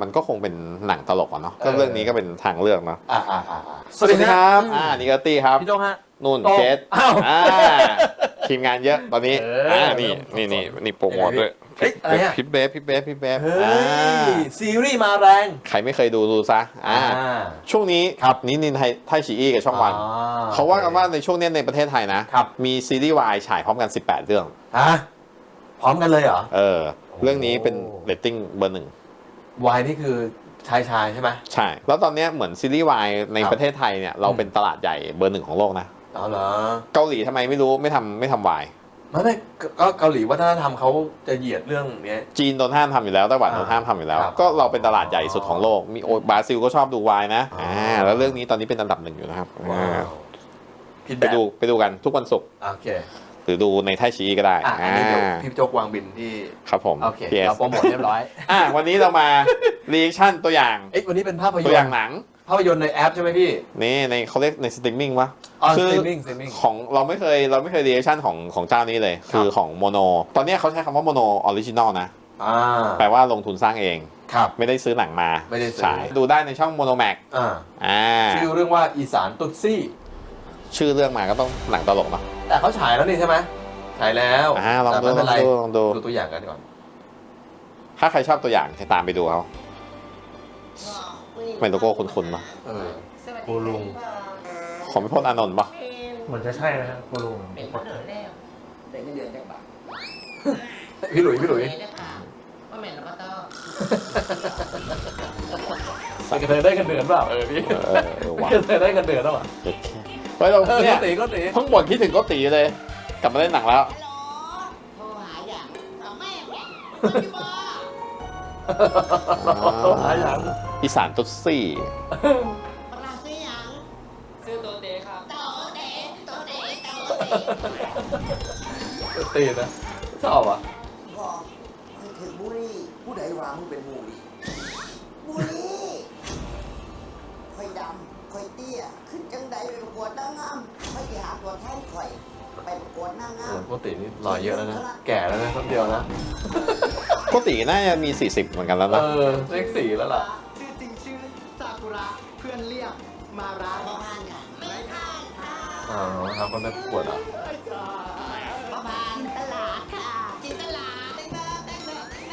มันก็คงเป็นหนังตลกอะเนาะก็เออเรื่องนี้ก็เป็นทางเลือกเนาะอ่าอ่าอ่าอ่าสวัสดีครับอ่านี่ก็ตี้ครับพี่โต้งฮะนุ่นโต้งเคสอ้าวอ่าทีมงานเยอะตอนนี้เอออ่อ่านี่นี่นี่นี่โปรโมทด้วยเฮ้ยอะไรอะพี่เบฟพี่เบฟพี่เบฟเฮ้อ่ายซีรีส์มาแรง ใครไม่เคยดูดูซะอ่าช่วงนี้ครับนี่นินไทยไทยฉีอี้กับช่องวันอ่เขาว่ากันว่าในช่วงเนี้ยในประเทศไทยนะครับมีซีรีส์วายฉายพร้อมกัน 18 เรื่องฮะพร้อมกันเลยเหรอ เออ เรื่องนี้เป็นโอ้เรตติ้งเบอร์หนึ่ง วายนี่คือชายชายใช่ไหม ใช่ แล้วตอนเนี้ยเหมือนซีรีส์วายในครับ ประเทศไทยเนี่ยเราเป็นตลาดใหญ่เบอร์หนึ่งของโลกนะ เอาเหรอเกาหลีทำไมไม่รู้ไม่ทำไม่ทำวาย ไม่ไม่ก็ก็เกาหลีวัฒนธรรมเขาจะเหยียดเรื่องเนี้ย จีนโดนห้ามทำอยู่แล้วไต้หวันอ่าโดนห้ามทำอยู่แล้ว ครับ ก็เราเป็นตลาดใหญ่สุดของโลก มีโอบราซิลก็ชอบดูวายนะอ๋ออ่อ่า แล้วเรื่องนี้ตอนนี้เป็นอันดับหนึ่งอยู่นะครับว้าอ่าวผิดไปแบบดูไปดูกันทุกวันศุกร์โอเค หรือดูในไทยชีก็ได้อะอันอ่านี้เดี๋ยวพี่โจ๊กวางบินที่ครับผม โอเค PS เราโปรโมทเรียบร้อยอ่าวันนี้เรามารีแอคชั่นตัวอย่าง เอ๊ะวันนี้เป็นภาพยตัวนอย่าตงร์หนัง ภาพยนตร์ในแอปใช่ไหมพี่นี่ในเขาเรียกในสตรีมมิ่งวะอ๋อคือสตรีมมิ่งสตรีมมิ่ง ของเราไม่เคยเราไม่เคยรีแอคชั่นของของเจ้านี้เลยคือของโมโน ตอนเนี้ยเขาใช้คำว่าโมโนออริจินอลนะ อ่าแปลว่าลงทุนสร้างเอง ครับ ไม่ได้ซื้อหนังมาไม่ได้ซื้อ ฉายดูได้ในช่องโมโนแม็กอ่าอ่า ชื่อเรื่องว่าอีสานตุ๊ดซี่ ชื่อเรื่องมาก็ต้องหนังตลกเนาะ แต่เขาฉายแล้วนี่ใช่ไหมฉายแล้วอ่าลองแต่ดูไม่ลเป็อนงไรดูลองดู ดูตัวอย่างกันก่อน ถ้าใครชอบตัวอย่างจะตามไปดูเขาเป็นโลโก้คุ้นๆปะ เออกูลุง ของพี่พจน์อานนท์ปะเหมือนจะใช่นะฮะกูลุงเป็นคนเดินแล้วแต่เงินเดือนจากบาทพี่หลุยพี่หลุยได้ค่ะว่าแม่นแล้วก็ต้องเป็นกระเทยได้กันเดือนเปล่าเออพี่เออเออเออว่ะกระเทยได้กันเดือนแล้วอะเฮ้ยเราเออเนี่ก็ยตีก็ตีเพิ่งบ่นคิดถึงโก็ตีเลย กลับมาเล่นหนังแล้ว ฮัลโหลโทรหาอย่างเอาแม่แม่ไม่บอกโทรหาอย่างอีสานตุ๊ดซี่บักลาซื้อหยังซื้อตัวเตะครับ โตเดโตเดโตเดตีนะชอบอะบอกให้ถึงบุรีผู้ใดว่ามึงเป็นบุรีบุรีค่อยดำค่อยเตี้ย วดนางงามค่อยไปหาตัวแทนข่อยไปประกวดนางงาเหมมือนปกตินี่รอยเยอะแล้วนะ แก่แล้วนะคนเดียวนะโก็ตีน่าจะมี 40 เหมือนกันแล้วเอนะอเลขสี่แล้วล่ะ ชื่อจริงชื่อซากุระเพื่อนเรียกมาระพ่อพานค่ะไม่พานค่ะอ๋อหาคนไปประกวดอะพ่อพานตลาดค่ะจินตลาดแตงโมแตงโมแตงโม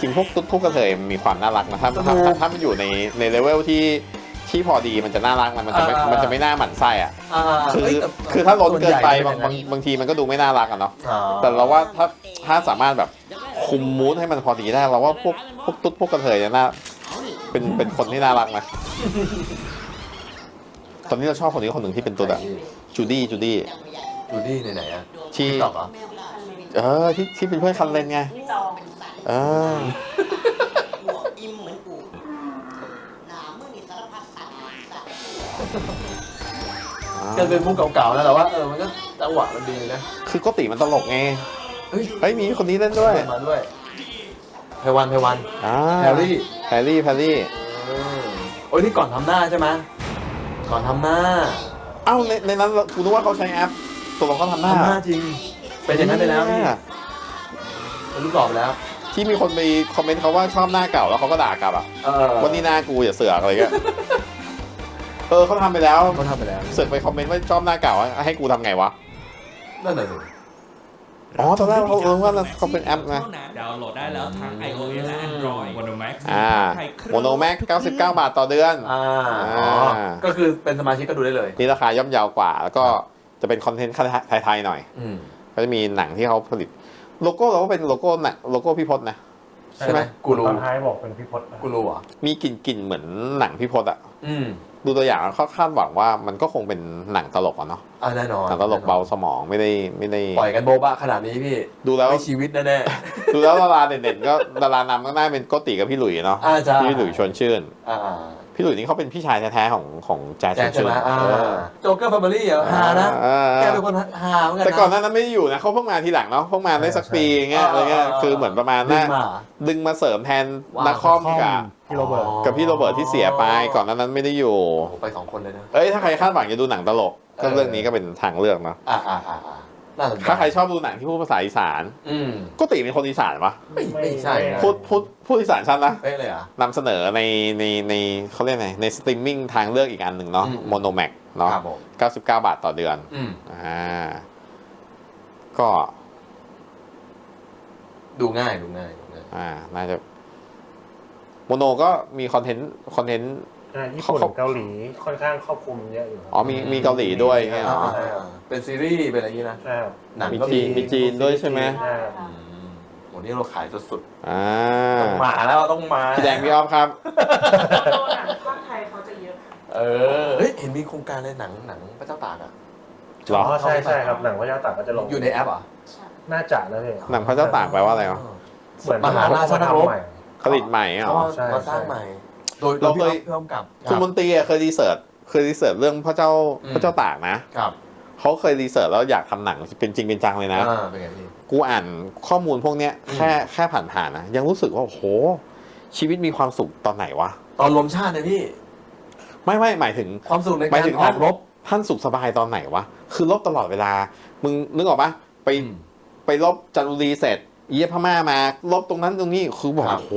จริงพวกตุ๊ดพวกกระเทยมีความน่ารักนะถ้าถ้าถ้าถ้ามันอยู่ในในเลเวลที่ที่พอดีมันจะน่ารักมันมันจะไม่อ่ามั มันจะไม่น่าหมั่นไส้อะอ่าคือเฮ้ยแต่คือถ้าล้นเกินไปส่วบางใหญ่บางบางทีมันก็ดูไม่น่ารักอะเนาะอ๋อแต่เราว่าถ้าถ้าสามารถแบบคุมมูดให้มันพอดีได้เราว่าพวกพวกตุ๊ดพวกกระเทยเนี่ยน่าเป็นเป็นคนที่น่ารักนะตอนนี้เราชอบคนนี้คนหนึ่งที่เป็นตัวแบบจูดี้จูดี้ดูดี้ไหนๆอะที่ตอบเหรอ เออที่ที่เป็นเพื่อนคันเลนไง จ องเป็นสันเออหัวอิ่มเหมือนกูหนามือนี่สารพัดสัตว์สัตว์ก็เป็นมุกเก่าๆนะแต่ว่าเออมันก็จังหวะมันดีนะคือโกติมันตลกไงเฮ้ยเฮ้ยมีคนนี้เล่นด้วยมาด้วยไพวันไพวันอ่าแฮร์รี่แฮร์รี่แฮร์รี่เออโอ้ยนี่ก่อนทำหน้าใช่ไหมก่อนทำหน้าเอ้าในในนั้นเรากูนึกว่าเขาใช้แอปตัวเราก็ทำหน้าทำหน้าจริง เป็นอย่างนั้นไปแล้วพี่เป็นรูปหล่อไปแล้ว ที่มีคนไปคอมเมนต์เขาว่าชอบหน้าเก่าแล้วเขาก็ด่ากลับอะเออวันนี้หน้ากูอย่าเสือกอะไรเงี้ยเออเขาทำไปแล้วเขาทำไปแล้วเสือกไปคอมเมนต์ว่าชอบหน้าเก่าอะให้กูทำไงวะนั่นแหละสิอ๋อตอนแรกเขาเออว่าเขาเป็นแอปนะดาวน์โหลดได้แล้วทั้ง iOS และ Android Monomax อ่าโมโนแม็ก99 บาทต่อเดือนอ่าอ๋ออ่าก็คือเป็นสมาชิกก็ดูได้เลย นี่ราคาย่อมเยาวกว่า แล้วก็จะเป็นคอนเทนต์ไทยๆหน่อยอืมก็จะมีหนังที่เขาผลิต โลโก้เราก็เป็นโลโก้หนังโลโก้พี่พศนะ ใช่ไหมกูรูตอนท้ายบอกเป็นพี่พศนะกูรูเหรอะมีกลิ่นกลิ่นเหมือนหนังพี่พศอะอืมดูตัวอย่างเขาคาดหวังว่ามันก็คงเป็นหนังตลกอะเนาะอ่าแน่นอนหนังตลกเบาสมองไม่ได้ไม่ได้ ปล่อยกันโบะบะขนาดนี้พี่ดูแล้ว ไม่ชีวิตแน่ดูแล้วดาราเด่นๆก็ดารานำก็น่าเป็นโกติกับพี่หลุยเนาะๆอ่าจ้าพี่หลุยชวนชื่น อ่า พี่หลุยนี่เขาเป็นพี่ชายแท้ๆของของแจ๊สชแจ๊วคนใช่ชื่ไหนมอ่าเออโจ๊กเกอร์แฟมิลี่เหรอฮานะเออแกเป็นคนฮาเหมือนกันนะ แต่ก่อนหนานั้นไม่ได้อยู่นะเขาเพิ่งมาทีหลังเนาะเพิ่งมาได้สักปีอย่างเงี้ยอะไรเงี้ยคือเหมือนประมาณดึน่างมา ดึงมาเสริมแทนว้าว นักคอมกับพี่โรเบิร์ต กับพี่โรเบิร์ตที่เสียไปก่อนหนานั้นไม่ได้อยู่ โอ้โหไปสองคนเลยนะ เอ้ยถ้าใครคาดหวังจะดูหนังตลกก็เออเรื่องนี้ก็เป็นทางเลือกเนาะ อ่าอ่าอ่าอ่า น่าสนใจถ้าใครชอบดูหนังที่พูดภาษาอีสาน อืมก็ติเป็นคนอีสานปะไม่ไม่ใช่นะพูดพูดพูดอีสานชัดนะเป๊ะเลยเหรอะ นำเสนอในในในเขาเรียกไงในสตรีมมิ่งทางเลือกอีกอันหนึ่งเนาะอืม โมโนแม็กเนาะครับผม99 บาทต่อเดือน อืมอ่า ก็ ดูง่ายดูง่ายดูง่าย อ่า น่าจะโมโนก็มีคอนเทนต์คอนเทนต์ อ่าญี่ปุ่นเขาเกาหลีค่อนข้างครอบคลุมเยอะอยู่ครับอ๋อมีมีเกาหลีด้วยไงเหรออ่าเป็นซีรีส์เป็นอะไรอย่างนี้นะใช่ครับหนังมีก็จีนมีจีนด้วยใช่ไหมใช่ครับอืมโหนี่เราขายสุดอ่าๆต้องมาแล้วต้องมาพี่แดงพี่ออฟครับ โดนหนังภาคไทยเขาจะเยอะเออเฮ้ยเห็นมีโครงการเลยหนังหนังพระเจ้าตากอะ เหรอ อ๋อใช่ใช่ครับหนังพระเจ้าตากก็จะลงอยู่ในแอปเหรอะน่าจะนะพี่หนังพระเจ้าตากแปลว่าอะไรวะเหมือนมหาราชนรบใหม่ผลิตใหม่เหรเขาอมาใช่มาสร้างใหม่ โดยเราเคย เพิ่มกับคุณมนตรีอะเคยรีเสิร์ชเคยรีเสิร์ชเรื่องพระเจ้าอืม พระเจ้าตากนะครับเขาเคยรีเสิร์ชแล้วอยากทำหนังเป็นจริงเป็นจังเลยนะ อ่าเป็นไงพี่ กูอ่านข้อมูลพวกเนี้ยอืมแค่แค่ผ่านๆนะยังรู้สึกว่าโอ้โห ชีวิตมีความสุขตอนไหนวะ ตอนลมชาตินะพี่ ไม่ไม่หมายถึง ความสุขในหมายการถึงออกรบ ท่านสุขสบายตอนไหนวะ คือลบตลอดเวลา มึงนึกออกปะไปอืมไปลบจันทบุรีเสร็จ เยี่ยพม่ามาลบตรงนั้นตรงนี้คือบอกครับ โอ้โห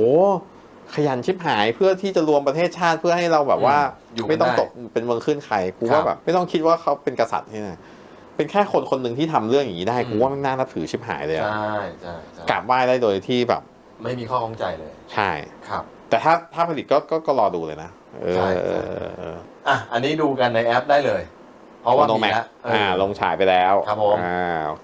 ขยันชิบหายเพื่อที่จะรวมประเทศชาติเพื่อให้เราแบบว่าอืมอยู่ไม่ต้องได้ตกเป็นเมืองขึ้นใครกูครัว่าบแบบไม่ต้องคิดว่าเขาเป็นกษัตริย์ที่ไหนเป็นแค่คนคนหนึ่งที่ทำเรื่องอย่างนี้ได้อืม กูว่ามันน่านับถือชิบหายเลยอะใช่ใช่ใช่กราบไหว้ได้โดยที่แบบไม่มีข้อข้องใจเลยใช่ครับ แต่ถ้าถ้าผลิตก็ก็ก็รอดูเลยนะเออใช่ใช่ เออเอออะอันนี้ดูกันในแอปได้เลย เพราะว่าโนมีแม็กแล้วเออออ่าลงฉายไปแล้วครับผม อ่าโอ